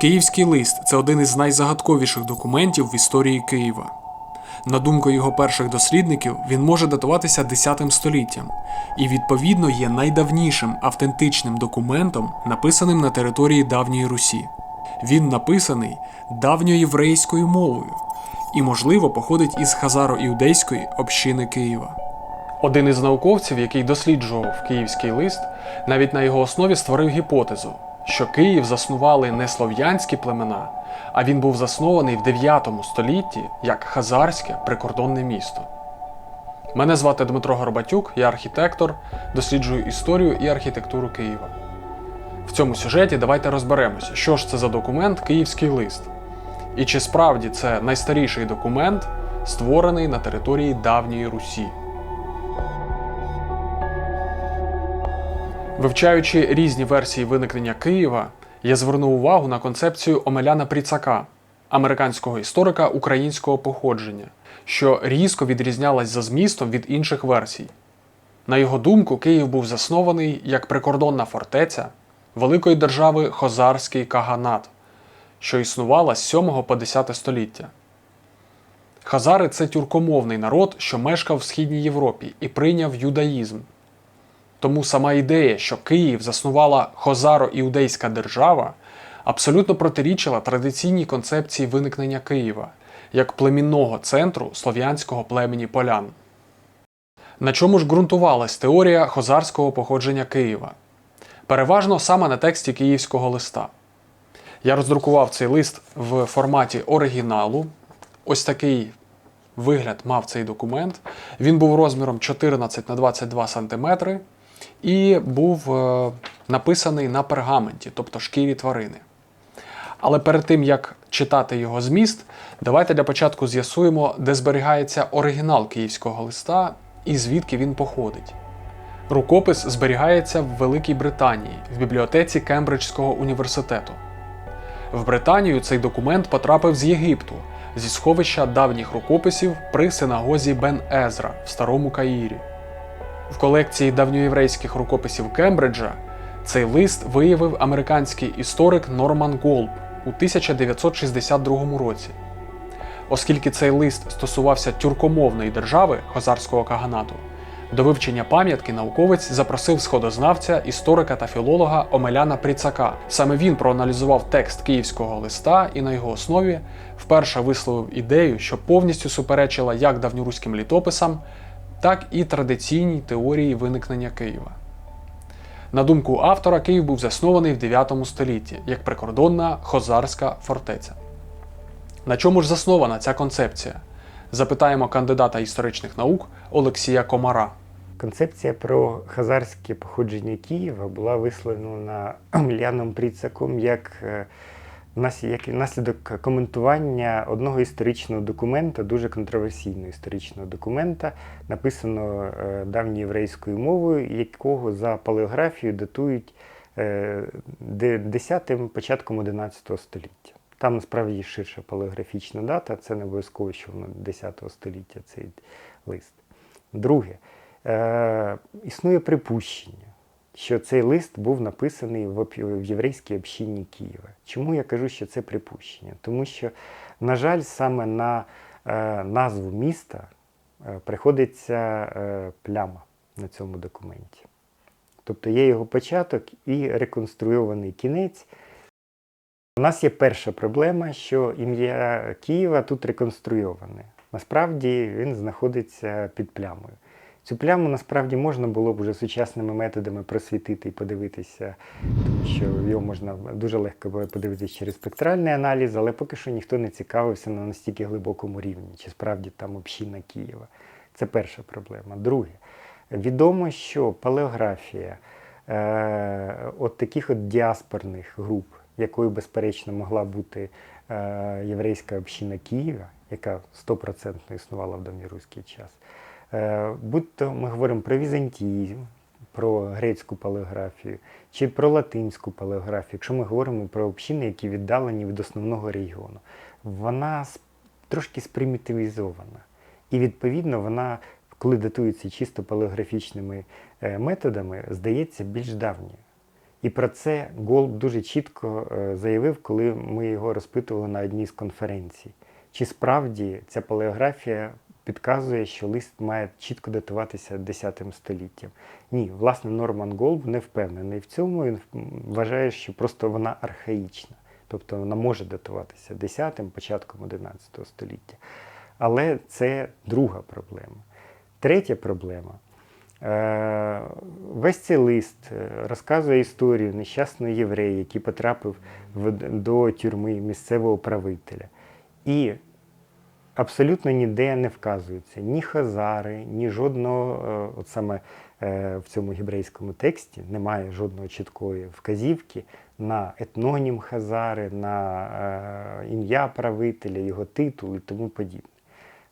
Київський лист це один із найзагадковіших документів в історії Києва. На думку його перших дослідників, він може датуватися X століттям і, відповідно, є найдавнішим автентичним документом, написаним на території давньої Русі. Він написаний давньоєврейською мовою і, можливо, походить із хазаро-іудейської общини Києва. Один із науковців, який досліджував київський лист, навіть на його основі створив гіпотезу, що Київ заснували не слов'янські племена, а він був заснований в 9 столітті як хазарське прикордонне місто. Мене звати Дмитро Горбатюк, я архітектор, досліджую історію і архітектуру Києва. В цьому сюжеті давайте розберемося, що ж це за документ Київський лист, і чи справді це найстаріший документ, створений на території давньої Русі. Вивчаючи різні версії виникнення Києва, я звернув увагу на концепцію Омеляна Пріцака, американського історика українського походження, що різко відрізнялась за змістом від інших версій. На його думку, Київ був заснований як прикордонна фортеця великої держави Хозарський Каганат, що існувала з 7 по 10 століття. Хазари це тюркомовний народ, що мешкав в Східній Європі і прийняв юдаїзм. Тому сама ідея, що Київ заснувала хозаро-іудейська держава, абсолютно протирічила традиційній концепції виникнення Києва як племінного центру слов'янського племені полян. На чому ж ґрунтувалась теорія хозарського походження Києва? Переважно саме на тексті київського листа. Я роздрукував цей лист в форматі оригіналу. Ось такий вигляд мав цей документ. Він був розміром 14 на 22 см і був е, написаний на пергаменті, тобто шкірі тварини. Але перед тим як читати його зміст, давайте для початку з'ясуємо, де зберігається оригінал київського листа і звідки він походить. Рукопис зберігається в Великій Британії в бібліотеці Кембриджського університету. В Британію цей документ потрапив з Єгипту зі сховища давніх рукописів при синагозі Бен Езра в Старому Каїрі. В колекції давньоєврейських рукописів Кембриджа цей лист виявив американський історик Норман Голб у 1962 році. Оскільки цей лист стосувався тюркомовної держави Хозарського Каганату, до вивчення пам'ятки науковець запросив сходознавця, історика та філолога Омеляна Пріцака. Саме він проаналізував текст київського листа і на його основі вперше висловив ідею, що повністю суперечила як давньоруським літописам, так і традиційній теорії виникнення Києва. На думку автора, Київ був заснований в 9 столітті як прикордонна хозарська фортеця. На чому ж заснована ця концепція? Запитаємо кандидата історичних наук Олексія Комара. Концепція про хазарське походження Києва була висловлена Омеляном Пріцаком як, е, як наслідок коментування одного історичного документа, дуже контроверсійного історичного документа, написаного е, давньоєврейською мовою, якого за палеографією датують е, 10-м, початком 11 століття. Там насправді ширша палеографічна дата, це не обов'язково, що воно 10 століття цей лист. Друге, е, існує припущення, що цей лист був написаний в, єврейській общині Києва. Чому я кажу, що це припущення? Тому що, на жаль, саме на е, назву міста е, приходиться е, пляма на цьому документі. Тобто є його початок і реконструйований кінець. У нас є перша проблема, що ім'я Києва тут реконструйоване. Насправді він знаходиться під плямою. Цю пляму насправді можна було б вже сучасними методами просвітити і подивитися, тому що його можна дуже легко подивитися через спектральний аналіз, але поки що ніхто не цікавився на настільки глибокому рівні, чи справді там община Києва. Це перша проблема. Друге, відомо, що палеографія е, от таких от діаспорних груп, якою, безперечно, могла бути е, єврейська община Києва, яка 100% існувала в давньоруський час. Е, будь-то ми говоримо про візантізм, про грецьку палеографію чи про латинську палеографію, якщо ми говоримо про общини, які віддалені від основного регіону, вона трошки спримітивізована. І відповідно вона, коли датується чисто палеографічними е, методами, здається більш давньою. І про це Голб дуже чітко е, заявив, коли ми його розпитували на одній з конференцій. Чи справді ця палеографія підказує, що лист має чітко датуватися 10 століттям? Ні, власне, Норман Голб не впевнений в цьому. Він вважає, що просто вона архаїчна, тобто вона може датуватися 10-м, початком 11 століття. Але це друга проблема. Третя проблема. Е, Весь цей лист е, розказує історію нещасного єврея, який потрапив до тюрми місцевого правителя. І абсолютно ніде не вказуються ні хазари, ні жодного, е, от саме е, в цьому єврейському тексті немає жодної чіткої вказівки на етнонім Хазари, на е, ім'я правителя, його титул і тому подібне.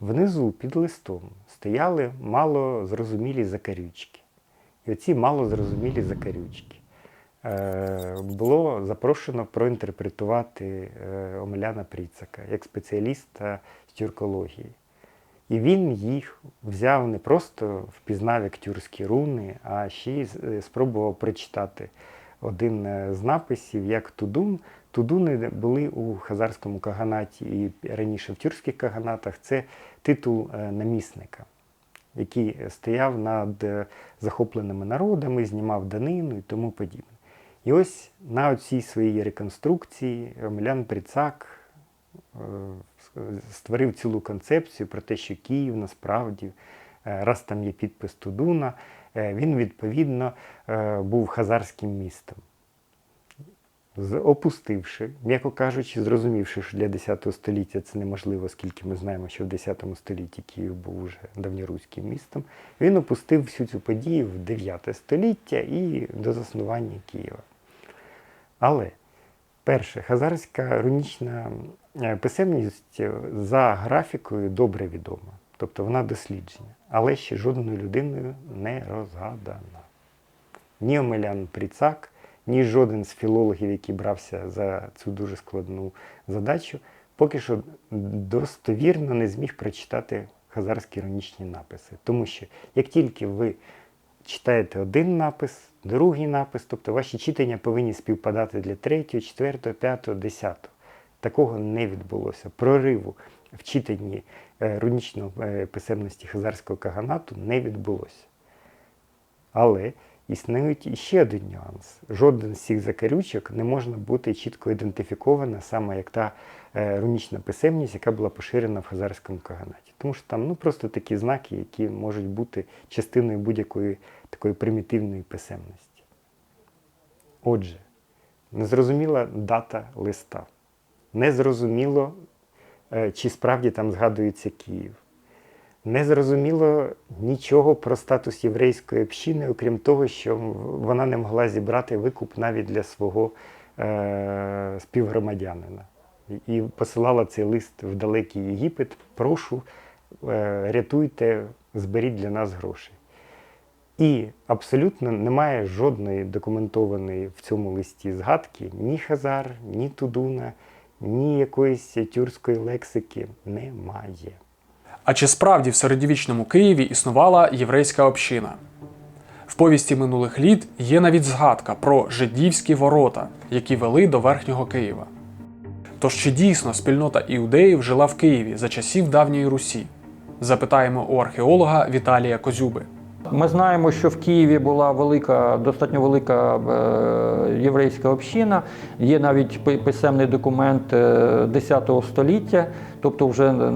Внизу під листом стояли мало зрозумілі закарючки. І оці мало зрозумілі закарючки було запрошено проінтерпретувати е, Омеляна Пріцака як спеціаліста з тюркології. І він їх взяв не просто впізнав як тюркські руни, а ще й е, спробував прочитати один е, з написів як Тудун. Тудуни були у хазарському каганаті і раніше в тюркських каганатах. Це титул е, намісника, який стояв над е, захопленими народами, знімав данину і тому подібне. І ось на цій своїй реконструкції Омелян Прицак е, створив цілу концепцію про те, що Київ насправді, е, раз там є підпис Тудуна, е, він відповідно був хазарським містом. Опустивши, м'яко кажучи, зрозумівши, що для 10 століття це неможливо, оскільки ми знаємо, що в 10 столітті Київ був уже давньоруським містом, він опустив всю цю подію в 9 століття і до заснування Києва. Але перше, хазарська рунічна е, писемність е, за графікою добре відома, тобто вона досліджена, але ще жодною людиною не розгадана. Ні Омелян Пріцак, ні жоден з філологів, який брався за цю дуже складну задачу, поки що достовірно не зміг прочитати хазарські рунічні написи. Тому що як тільки ви читаєте один напис, другий напис, тобто ваші читання повинні співпадати для третього, четвертого, п'ятого, десятого. Такого не відбулося. Прориву в читанні е, рунічної е, писемності хазарського каганату не відбулося. Але існує іще один нюанс. Жоден з цих закарючок не можна бути чітко ідентифікована саме як та е, рунічна писемність, яка була поширена в хазарському каганаті. Тому що там ну, просто такі знаки, які можуть бути частиною будь-якої такої примітивної писемності. Отже, незрозуміла дата листа. Незрозуміло, е, чи справді там згадується Київ. Не зрозуміло нічого про статус єврейської общини, окрім того, що вона не могла зібрати викуп навіть для свого е, співгромадянина. І- посилала цей лист в далекий Єгипет. Прошу, е, рятуйте, зберіть для нас гроші. І абсолютно немає жодної документованої в цьому листі згадки ні Хазар, ні Тудуна, ні якоїсь тюркської лексики немає. А чи справді в середньовічному Києві існувала єврейська община? В повісті минулих літ є навіть згадка про жидівські ворота, які вели до Верхнього Києва. Тож чи дійсно спільнота іудеїв жила в Києві за часів давньої Русі? Запитаємо у археолога Віталія Козюби. Ми знаємо, що в Києві була велика, достатньо велика е, єврейська община. Є навіть писемний документ е, 10 століття, тобто вже е,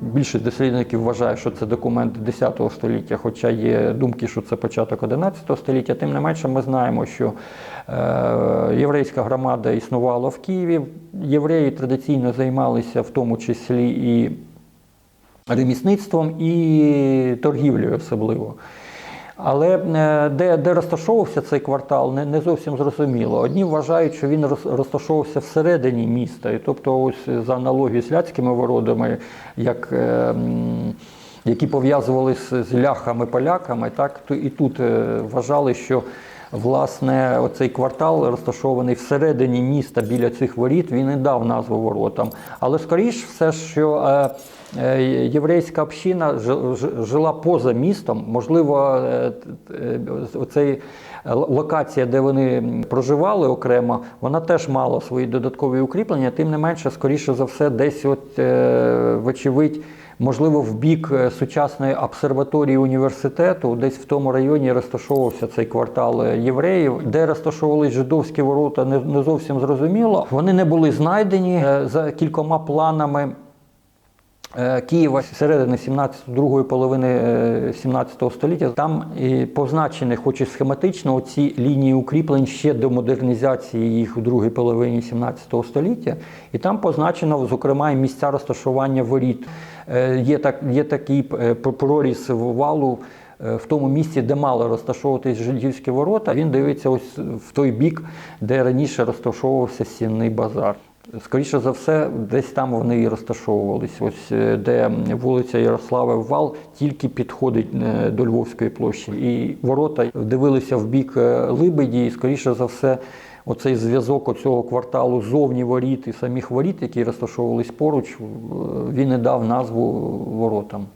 більшість дослідників вважає, що це документ 10 століття, хоча є думки, що це початок 11 століття. Тим не менше, ми знаємо, що е, єврейська громада існувала в Києві. Євреї традиційно займалися в тому числі і ремісництвом і торгівлею особливо. Але е, де, де розташовувався цей квартал, не, не зовсім зрозуміло. Одні вважають, що він розташовувався всередині міста. І тобто, ось за аналогією з ляцькими воротами, як, е, які пов'язували з, ляхами-поляками, так, то і тут е, вважали, що власне оцей квартал розташований всередині міста біля цих воріт, він і дав назву воротам. Але скоріш все, що е, єврейська община жи- жи- жила поза містом, можливо, е, е, оцей локація, де вони проживали окремо, вона теж мала свої додаткові укріплення. Тим не менше, скоріше за все, десь, от, е, вочевидь, можливо, в бік е, сучасної обсерваторії університету, десь в тому районі розташовувався цей квартал е, євреїв, де розташовувались жидовські ворота, не, зовсім зрозуміло. Вони не були знайдені е, за кількома планами. Е, Києва середини 17 другої половини е, 17 століття. Там позначені, хоч і схематично, ці лінії укріплень ще до модернізації їх у другій половині 17 століття. І там позначено, зокрема, і місця розташування воріт. Е, Є, так, є такий е, проріз валу. е, В тому місці, де мали розташовуватись жидівські ворота, він дивиться ось в той бік, де раніше розташовувався сінний базар. Скоріше за все, десь там вони і розташовувались. Ось е, де вулиця Ярослава Вал тільки підходить е, до Львовської площі. І ворота дивилися в бік е, Либеді, і скоріше за все, оцей зв'язок оцього кварталу зовні воріт і самих воріт, які розташовувались поруч, він і дав назву воротам.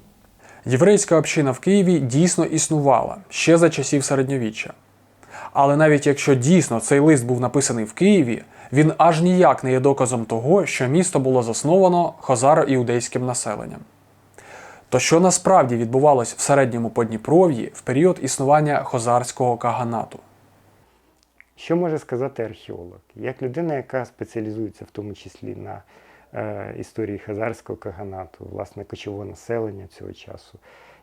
Єврейська община в Києві дійсно існувала ще за часів середньовіччя. Але навіть якщо дійсно цей лист був написаний в Києві, він аж ніяк не є доказом того, що місто було засновано хозаро-іудейським населенням. То що насправді відбувалось в середньому Подніпров'ї в період існування хозарського каганату? Що може сказати археолог? Як людина, яка спеціалізується в тому числі на е, історії хазарського каганату, власне, кочового населення цього часу,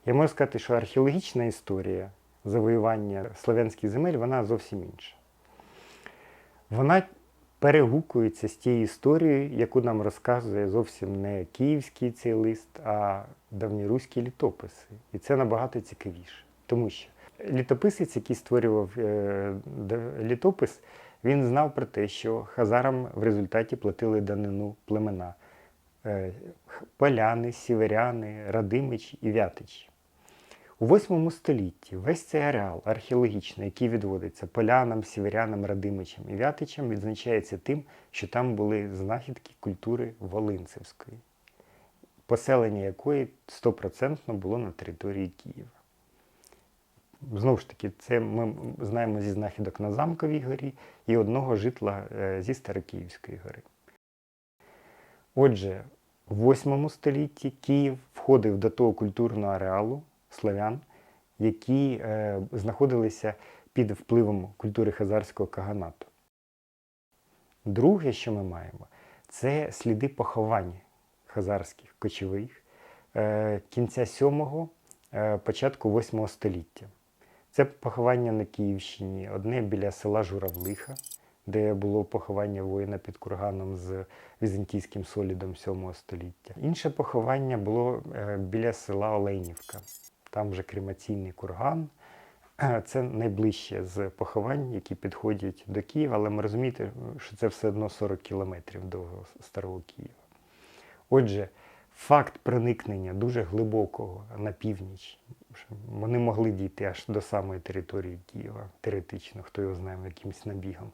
я можу сказати, що археологічна історія завоювання слов'янських земель вона зовсім інша. Вона перегукується з тією історією, яку нам розказує зовсім не київський цей лист, а давньоруські літописи. І це набагато цікавіше. Тому що літописець, який створював е, літопис, він знав про те, що хазарам в результаті платили данину племена е, поляни, сіверяни, радимичі і вятичі. У 8 столітті весь цей ареал археологічний, який відводиться полянам, сіверянам, радимичам і вятичам, відзначається тим, що там були знахідки культури Волинцевської, поселення якої стопроцентно було на території Києва. Знову ж таки, це ми знаємо зі знахідок на Замковій горі і одного житла е, зі Старокиївської гори. Отже, в 8 столітті Київ входив до того культурного ареалу славян, які е, знаходилися під впливом культури хазарського каганату. Друге, що ми маємо, це сліди поховань хазарських кочових е, кінця 7-го, е, початку 8 століття. Це поховання на Київщині, одне біля села Журавлиха, де було поховання воїна під курганом з візантійським солідом 7 століття. Інше поховання було е, біля села Оленівка. Там вже кремаційний курган. Е, Це найближче з поховань, які підходять до Києва, але ми розумієте, що це все одно 40 кілометрів до старого Києва. Отже, факт проникнення дуже глибокого на північ. Вони могли дійти аж до самої території Києва, теоретично, хто його знає, якимось набігом.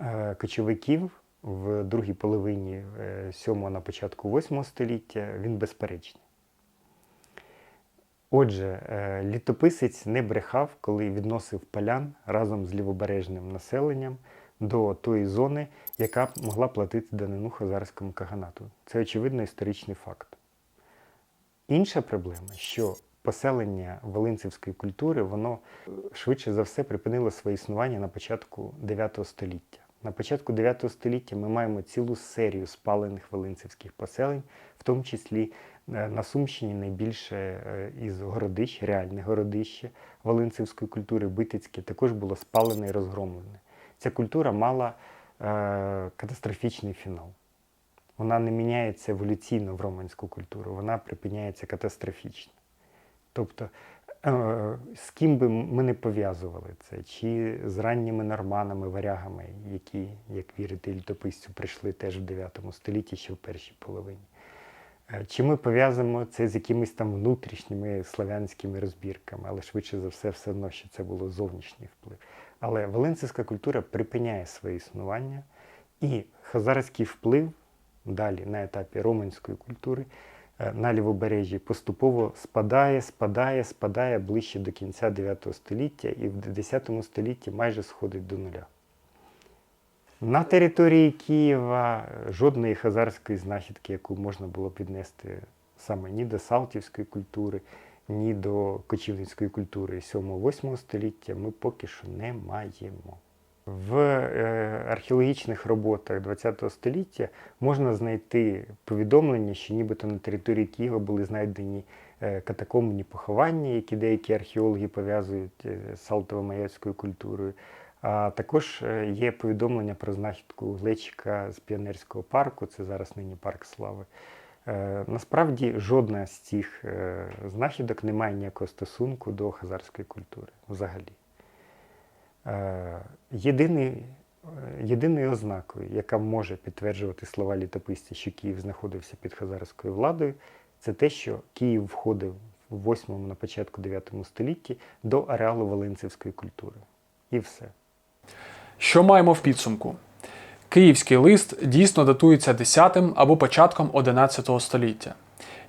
Е, Кочовиків в другій половині 7-го на початку 8 століття він безперечний. Отже, е, літописець не брехав, коли відносив полян разом з лівобережним населенням до тої зони, яка могла платити данину хазарському каганату. Це очевидно історичний факт. Інша проблема, що поселення волинцівської культури, воно е, швидше за все припинило своє існування на початку 9 століття. На початку 9 століття ми маємо цілу серію спалених волинцівських поселень, в тому числі на Сумщині найбільше е, із городищ, реальне городище волинцівської культури, Битицьке, також було спалене і розгромлене. Ця культура мала е, катастрофічний фінал. Вона не міняється еволюційно в романську культуру, вона припиняється катастрофічно. Тобто, е, з ким би ми не пов'язували це, чи з ранніми норманами, варягами, які, як вірити літописцю, прийшли теж в 9 столітті, ще в першій половині. Е, Чи ми пов'язуємо це з якимись там внутрішніми славянськими розбірками, але швидше за все, все одно, що це було зовнішній вплив. Але волинцівська культура припиняє своє існування, і хазарський вплив далі на етапі романської культури е, на лівобережжі поступово спадає, спадає, спадає ближче до кінця 9 століття і в 10 столітті майже сходить до нуля. На території Києва жодної хазарської знахідки, яку можна було піднести саме ні до Салтівської культури, ні до кочівницької культури 7-8 століття ми поки що не маємо. В е, археологічних роботах ХХ століття можна знайти повідомлення, що нібито на території Києва були знайдені е, катакомбні поховання, які деякі археологи пов'язують е, з Салтово-Маяцькою культурою. А також е, є повідомлення про знахідку глечика з піонерського парку, це зараз нині парк слави. Е, Насправді жодна з цих е, знахідок не має ніякого стосунку до хазарської культури взагалі. Єдиний, єдиною ознакою, яка може підтверджувати слова літописця, що Київ знаходився під хазарською владою, це те, що Київ входив в 8 на початку 9 столітті до ареалу Волинцівської культури. І все. Що маємо в підсумку? Київський лист дійсно датується 10 або початком 11 століття.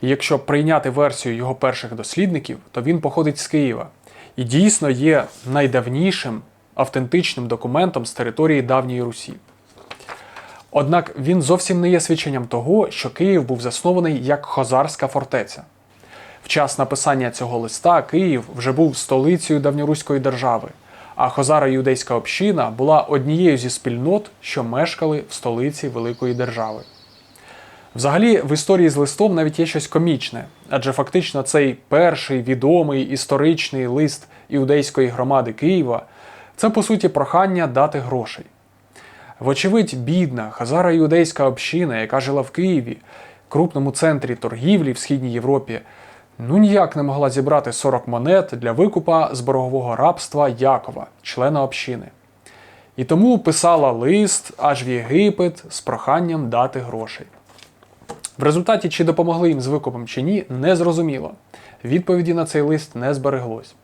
І якщо прийняти версію його перших дослідників, то він походить з Києва і дійсно є найдавнішим автентичним документом з території давньої Русі. Однак він зовсім не є свідченням того, що Київ був заснований як хозарська фортеця. В час написання цього листа Київ вже був столицею давньоруської держави, а хозаро-юдейська община була однією зі спільнот, що мешкали в столиці великої держави. Взагалі, в історії з листом навіть є щось комічне, адже фактично цей перший відомий історичний лист іудейської громади Києва це по суті прохання дати грошей. Вочевидь, бідна хазаро-іудейська община, яка жила в Києві, крупному центрі торгівлі в Східній Європі, ну ніяк не могла зібрати 40 монет для викупа з боргового рабства Якова, члена общини. І тому писала лист аж в Єгипет з проханням дати грошей. В результаті, чи допомогли їм з викупом чи ні, не зрозуміло. Відповіді на цей лист не збереглось.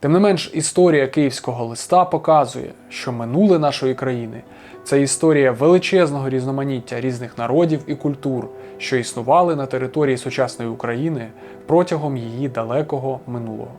Тим не менш, історія київського листа показує, що минуле нашої країни це історія величезного різноманіття різних народів і культур, що існували на території сучасної України протягом її далекого минулого.